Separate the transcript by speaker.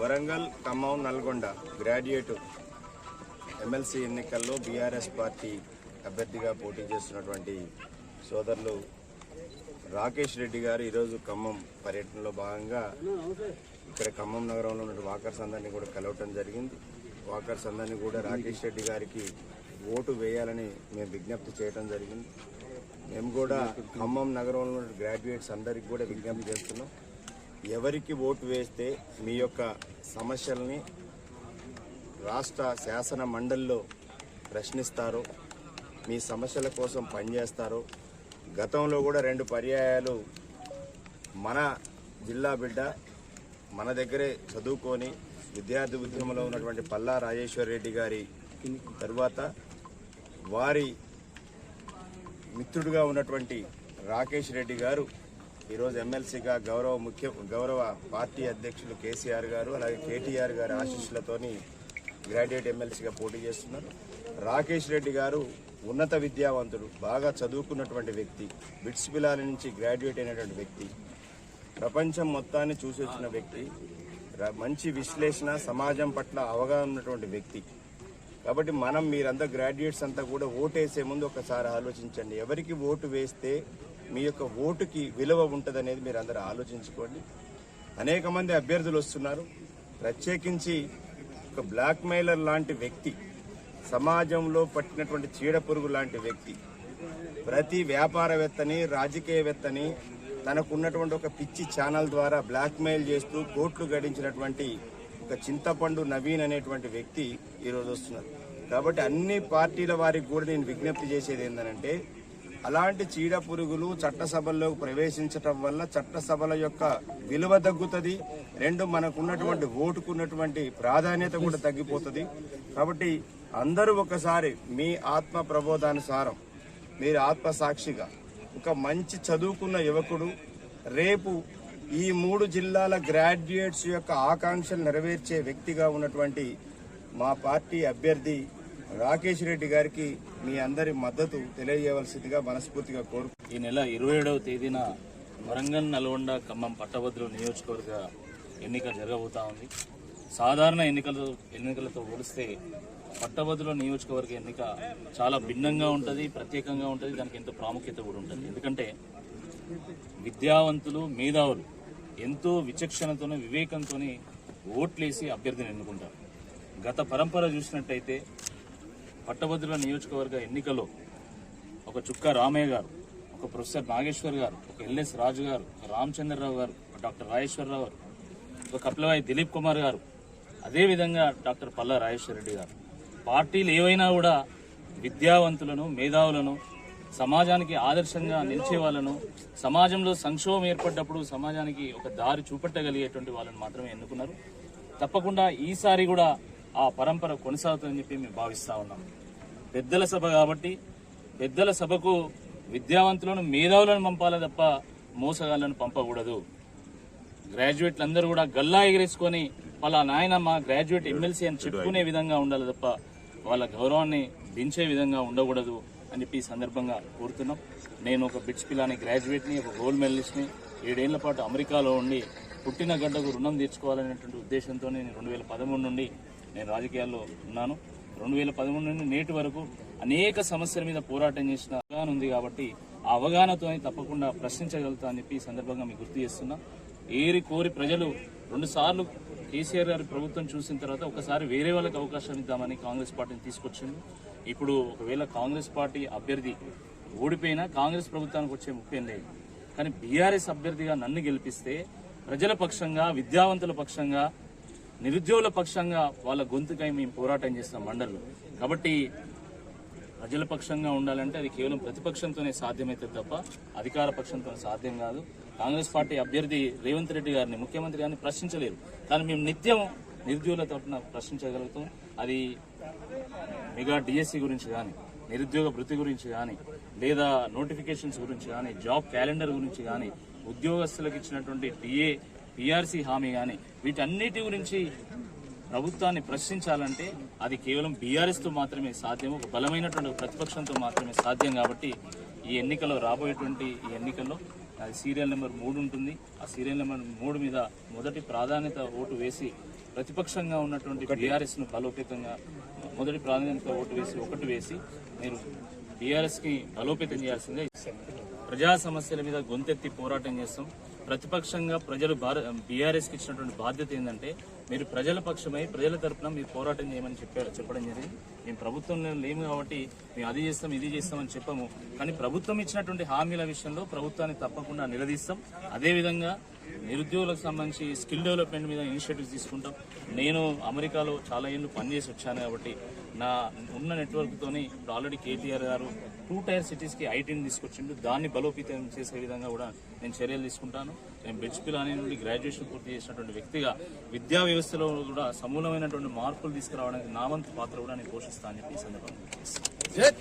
Speaker 1: Warangal Khammam Nalgonda graduate MLC ఎన్నికల్లో BRS party అభ్యర్థిగా పోటీ చేస్తున్నటువంటి సోదరులు రాకేష్ రెడ్డి గారు ఈరోజు ఖమ్మం పర్యటనలో భాగంగా ఇక్కడ ఖమ్మం నగరంలో ఉన్న వాకర్స్ అందరినీ కూడా కలవటం జరిగింది. వాకర్స్ అందరినీ కూడా రాకేష్ రెడ్డి గారికి ఓటు వేయాలని మేము విజ్ఞప్తి చేయడం జరిగింది. మేము కూడా ఖమ్మం నగరంలో ఉన్న గ్రాడ్యుయేట్స్ అందరికి కూడా విజ్ఞప్తి చేస్తున్నాం. ఎవరికి ఓటు వేస్తే మీ యొక్క సమస్యల్ని రాష్ట్ర శాసన మండలిలో ప్రశ్నిస్తారో మీ సమస్యల కోసం పనిచేస్తారో గతంలో కూడా రెండు పర్యాయాలు మన జిల్లా బిడ్డ మన దగ్గరే చదువుకొని విద్యార్థి ఉద్యమంలో ఉన్నటువంటి పల్లా రాజేశ్వర్ రెడ్డి గారి తర్వాత వారి మిత్రుడుగా ఉన్నటువంటి రాకేష్ రెడ్డి గారు ఈరోజు ఎమ్మెల్సీగా గౌరవ ముఖ్య గౌరవ పార్టీ అధ్యక్షులు కేసీఆర్ గారు అలాగే కేటీఆర్ గారి ఆశీస్సులతోని గ్రాడ్యుయేట్ ఎమ్మెల్సీగా పోటీ చేస్తున్నారు. రాకేష్ రెడ్డి గారు ఉన్నత విద్యావంతుడు బాగా చదువుకున్నటువంటి వ్యక్తి బిట్స్ పిలాల నుంచి గ్రాడ్యుయేట్ అయినటువంటి వ్యక్తి ప్రపంచం మొత్తాన్ని చూసొచ్చిన వ్యక్తి మంచి విశ్లేషణ సమాజం పట్ల అవగాహన ఉన్నటువంటి వ్యక్తి. కాబట్టి మనం మీరంతా గ్రాడ్యుయేట్స్ అంతా కూడా ఓటేసే ముందు ఒకసారి ఆలోచించండి. ఎవరికి ఓటు వేస్తే మీ యొక్క ఓటుకి విలువ ఉంటుందనేది మీరు అందరూ ఆలోచించుకోండి. అనేక మంది అభ్యర్థులు వస్తున్నారు. ప్రత్యేకించి ఒక బ్లాక్ మెయిలర్ లాంటి వ్యక్తి సమాజంలో పట్టినటువంటి చీడ పురుగు లాంటి వ్యక్తి ప్రతి వ్యాపారవేత్తని రాజకీయవేత్తని తనకున్నటువంటి ఒక పిచ్చి ఛానల్ ద్వారా బ్లాక్మెయిల్ చేస్తూ కోట్లు గడించినటువంటి ఒక చింతపండు నవీన్ అనేటువంటి వ్యక్తి ఈరోజు వస్తున్నారు. కాబట్టి అన్ని పార్టీల వారికి కూడా నేను విజ్ఞప్తి చేసేది ఏంటంటే అలాంటి చీడ పురుగులు చట్టసభల్లోకి ప్రవేశించటం వల్ల చట్టసభల యొక్క విలువ తగ్గుతుంది. రెండు మనకున్నటువంటి ఓటుకున్నటువంటి ప్రాధాన్యత కూడా తగ్గిపోతుంది. కాబట్టి అందరూ ఒకసారి మీ ఆత్మ ప్రబోధానుసారం మీరు ఆత్మసాక్షిగా ఒక మంచి చదువుకున్న యువకుడు రేపు ఈ మూడు జిల్లాల గ్రాడ్యుయేట్స్ యొక్క ఆకాంక్షలు నెరవేర్చే వ్యక్తిగా ఉన్నటువంటి మా పార్టీ అభ్యర్థి రాకేష్ రెడ్డి గారికి మీ అందరి మద్దతు తెలియజేయవలసిందిగా మనస్ఫూర్తిగా కోరు
Speaker 2: ఈ నెల ఇరవై ఏడవ తేదీన వరంగల్ నల్గొండ ఖమ్మం పట్టభద్రుల నియోజకవర్గ ఎన్నిక జరగబోతా ఉంది. సాధారణ ఎన్నికలతో ఎన్నికలతో పోలిస్తే పట్టభద్రుల నియోజకవర్గ ఎన్నిక చాలా భిన్నంగా ఉంటుంది ప్రత్యేకంగా ఉంటుంది దానికి ఎంతో ప్రాముఖ్యత కూడా ఉంటుంది. ఎందుకంటే విద్యావంతులు మేధావులు ఎంతో విచక్షణతోనే వివేకంతోనే ఓట్లేసి అభ్యర్థిని ఎన్నుకుంటారు. గత పరంపర చూసినట్టయితే పట్టభద్రుల నియోజకవర్గ ఎన్నికలో ఒక చుక్క రామయ్య గారు ఒక ప్రొఫెసర్ నాగేశ్వర్ గారు ఒక ఎల్ఎస్ రాజు గారు ఒక రామచంద్రరావు గారు ఒక డాక్టర్ రాజేశ్వరరావు గారు ఒక కపిలవాయి దిలీప్ కుమార్ గారు అదేవిధంగా డాక్టర్ పల్లా రాజేశ్వర రెడ్డి గారు. పార్టీలు ఏవైనా కూడా విద్యావంతులను మేధావులను సమాజానికి ఆదర్శంగా నిలిచే వాళ్ళను సమాజంలో సంక్షోభం ఏర్పడ్డప్పుడు సమాజానికి ఒక దారి చూపెట్టగలిగేటువంటి వాళ్ళని మాత్రమే ఎన్నుకున్నారు. తప్పకుండా ఈసారి కూడా ఆ పరంపర కొనసాగుతుందని చెప్పి మేము భావిస్తా ఉన్నాం. పెద్దల సభ కాబట్టి పెద్దల సభకు విద్యావంతులను మేధావులను పంపాలి తప్ప మోసగాళ్ళను పంపకూడదు. గ్రాడ్యుయేట్లు అందరూ కూడా గల్లా ఎగరేసుకొని వాళ్ళ నాయన మా గ్రాడ్యుయేట్ ఎమ్మెల్సీ అని చెప్పుకునే విధంగా ఉండాలి తప్ప వాళ్ళ గౌరవాన్ని దించే విధంగా ఉండకూడదు అని చెప్పి ఈ సందర్భంగా కోరుతున్నాం. నేను ఒక బిడ్స్ పిల్లని గ్రాడ్యుయేట్ని ఒక గోల్డ్ మెడలిస్ట్ని ఏడేళ్ళ పాటు అమెరికాలో ఉండి పుట్టిన గడ్డకు రుణం తీర్చుకోవాలనేటువంటి ఉద్దేశంతో నేను రెండు వేల పదమూడు నుండి నేను రాజకీయాల్లో ఉన్నాను. రెండు వేల పదమూడు నుండి నేటి వరకు అనేక సమస్యల మీద పోరాటం చేసిన అవగాహన ఉంది కాబట్టి ఆ అవగాహనతో తప్పకుండా ప్రశ్నించగలుగుతా అని చెప్పి ఈ సందర్భంగా మీకు గుర్తు చేస్తున్నా. ఏరి కోరి ప్రజలు రెండు సార్లు కేసీఆర్ గారి ప్రభుత్వం చూసిన తర్వాత ఒకసారి వేరే వాళ్ళకి అవకాశం ఇద్దామని కాంగ్రెస్ పార్టీని తీసుకొచ్చింది. ఇప్పుడు ఒకవేళ కాంగ్రెస్ పార్టీ అభ్యర్థి ఓడిపోయినా కాంగ్రెస్ ప్రభుత్వానికి వచ్చే ముఖ్యం లేదు. కానీ బీఆర్ఎస్ అభ్యర్థిగా నన్ను గెలిపిస్తే ప్రజల పక్షంగా విద్యావంతుల పక్షంగా నిరుద్యోగుల పక్షంగా వాళ్ళ గొంతుకై మేము పోరాటం చేస్తాం మండలు కాబట్టి ప్రజల పక్షంగా ఉండాలంటే అది కేవలం ప్రతిపక్షంతోనే సాధ్యమవుతుంది తప్ప అధికార పక్షంతో సాధ్యం కాదు. కాంగ్రెస్ పార్టీ అభ్యర్థి రేవంత్ రెడ్డి గారిని ముఖ్యమంత్రి గారిని ప్రశ్నించలేరు. కానీ మేము నిత్యం నిరుద్యోగుల తరఫున ప్రశ్నించగలుగుతాం. అది మెగా డిఎస్సి గురించి కానీ నిరుద్యోగ వృత్తి గురించి కానీ లేదా నోటిఫికేషన్స్ గురించి కానీ జాబ్ క్యాలెండర్ గురించి కానీ ఉద్యోగస్తులకు ఇచ్చినటువంటి టీఏ పిఆర్సీ హామీ కానీ వీటన్నిటి గురించి ప్రభుత్వాన్ని ప్రశ్నించాలంటే అది కేవలం బీఆర్ఎస్తో మాత్రమే సాధ్యం ఒక బలమైనటువంటి ప్రతిపక్షంతో మాత్రమే సాధ్యం కాబట్టి ఈ ఎన్నికలో రాబోయేటువంటి ఈ ఎన్నికల్లో అది సీరియల్ నెంబర్ మూడు ఉంటుంది. ఆ సీరియల్ నెంబర్ మూడు మీద మొదటి ప్రాధాన్యత ఓటు వేసి ప్రతిపక్షంగా ఉన్నటువంటి బీఆర్ఎస్ను బలోపేతంగా మొదటి ప్రాధాన్యత ఓటు వేసి ఒకటి వేసి మీరు బీఆర్ఎస్కి బలోపేతం చేయాల్సిందే. ప్రజా సమస్యల మీద గొంతెత్తి పోరాటం చేస్తాం. ప్రతిపక్షంగా ప్రజలు బీఆర్ఎస్కి ఇచ్చినటువంటి బాధ్యత ఏంటంటే మీరు ప్రజల పక్షమై ప్రజల తరపున మీరు పోరాటం చేయమని చెప్పారు చెప్పడం జరిగింది. మేము ప్రభుత్వంలో లేము కాబట్టి మేము అది చేస్తాం ఇది చేస్తామని చెప్పము. కానీ ప్రభుత్వం ఇచ్చినటువంటి హామీల విషయంలో ప్రభుత్వాన్ని తప్పకుండా నిలదీస్తాం. అదేవిధంగా నిరుద్యోగులకు సంబంధించి స్కిల్ డెవలప్మెంట్ మీద ఇనిషియేటివ్స్ తీసుకుంటాం. నేను అమెరికాలో చాలా ఏళ్ళు పనిచేసి వచ్చాను కాబట్టి నా ఉన్న నెట్వర్క్తోని ఇప్పుడు ఆల్రెడీ కేటీఆర్ గారు టూ టైర్ సిటీస్కి ఐటీని తీసుకొచ్చిండు. దాన్ని బలోపేతం చేసే విధంగా కూడా నేను చర్యలు తీసుకుంటాను. నేను బ్రిడ్జ్ పిలాని నుండి గ్రాడ్యుయేషన్ పూర్తి చేసినటువంటి వ్యక్తిగా విద్యా వ్యవస్థలో కూడా సమూలమైనటువంటి మార్పులు తీసుకురావడానికి నా వంతు పాత్ర కూడా నేను పోషిస్తానని చెప్పి సందర్భంగా